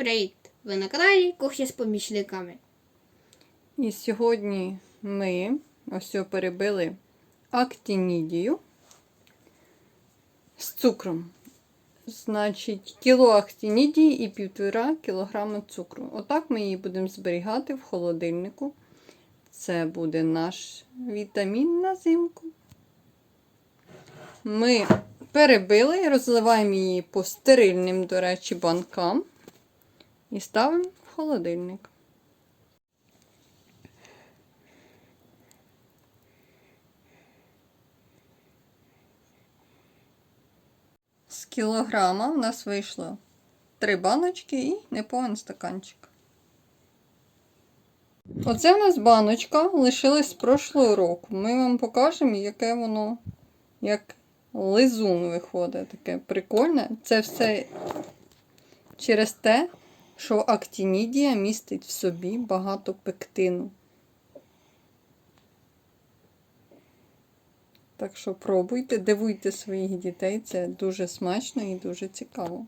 Привіт! Ви на каналі Кухня з помічниками. І сьогодні ми ось перебили актинідію з цукром. Значить, кіло актинідії і півтора кілограма цукру. Отак ми її будемо зберігати в холодильнику. Це буде наш вітамін на зимку. Ми перебили розливаємо її по стерильним, до речі, банкам і ставимо в холодильник. З кілограма в нас вийшло три баночки і неповний стаканчик. Оце в нас баночка лишилась з прошлого року. Ми вам покажемо, яке воно, як лизун виходить. Таке прикольне. Це все через те, що актінідія містить в собі багато пектину. Так що пробуйте, дивуйте своїх дітей, це дуже смачно і дуже цікаво.